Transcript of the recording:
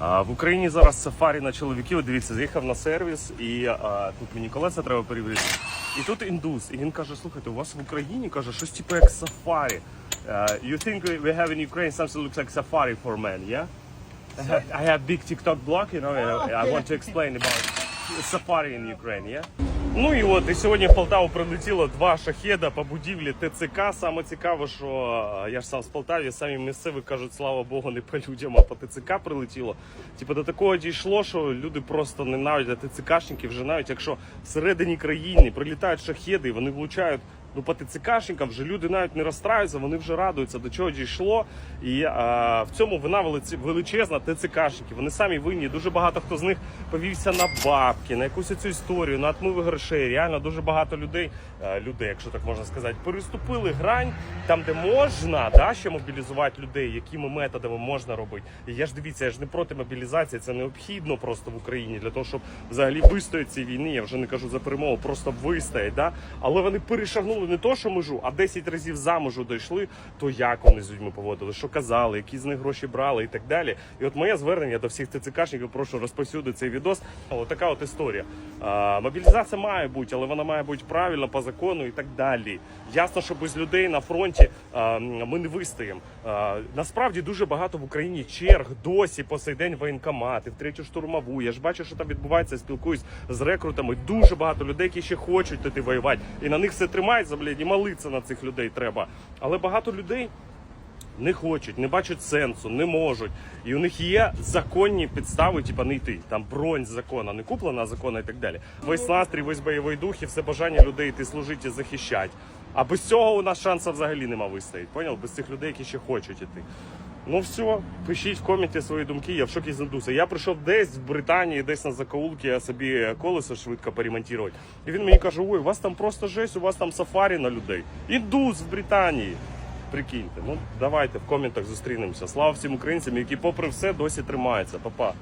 В Україні зараз сафарі на чоловіків. Дивіться, заїхав на сервіс, і а, тут мені колеса треба перевірити. І тут індус. І він каже: слухайте, у вас в Україні каже, щось типу як сафарі. Uh, you think we- have in Ukraine something looks like safari for men, yeah? I have, I have big TikTok blog, you know, and I, I want to explain about safari in Ukraine, yeah? Ну і от і сьогодні в Полтаву прилетіло два шахеда по будівлі ТЦК. Саме цікаво, що е, я ж сам з Полтаві, самі місцеві кажуть, слава Богу, не по людям, а по ТЦК прилетіло. Типу до такого дійшло, що люди просто ненавидять ТЦКшників, вже навіть якщо всередині країни прилітають шахеди, і вони влучають. Ну, по ТЦКшникам вже люди навіть не розстраюються, вони вже радуються, до чого дійшло. І а, в цьому вина величезна ТЦКшників. Вони самі винні. Дуже багато хто з них повівся на бабки, на якусь цю історію, на отмиви грошей. Реально дуже багато людей, е, людей, якщо так можна сказати, переступили грань там, де можна да, ще мобілізувати людей, якими методами можна робити. І я ж дивіться, я ж не проти мобілізації, це необхідно просто в Україні для того, щоб взагалі вистояти цій війни. Я вже не кажу за перемогу, просто вистоять. Да? Але вони перешагнули не то, що межу, а 10 разів за межу дійшли, то як вони з людьми поводили, що казали, які з них гроші брали і так далі. І от моє звернення до всіх ТЦКшників, прошу розповсюдити цей відос. От така от історія. А, мобілізація має бути, але вона має бути правильно по закону і так далі. Ясно, що без людей на фронті а, ми не вистоїмо. А, насправді дуже багато в Україні черг досі по сей день воєнкомати, в третю штурмову. Я ж бачу, що там відбувається, спілкуюсь з рекрутами. Дуже багато людей, які ще хочуть туди воювати. І на них все тримається, блядь, і молитися на цих людей треба. Але багато людей не хочуть, не бачать сенсу, не можуть. І у них є законні підстави, типа не йти. Там бронь закона, не куплена закона і так далі. Весь настрій, весь бойовий дух і все бажання людей йти служити і захищати. А без цього у нас шансу взагалі нема вистояти. Поняв? Без цих людей, які ще хочуть іти. Ну все, пишіть в коменті свої думки, я в шокі з. Я прийшов десь в Британії, десь на закоулки, я собі колесо швидко поремонтувати. І він мені каже: ой, у вас там просто жесть, у вас там сафарі на людей. Індус в Британії. Прикиньте, ну давайте в коментах зустрінемося. Слава всім українцям, які, попри все, досі тримаються. Па-па.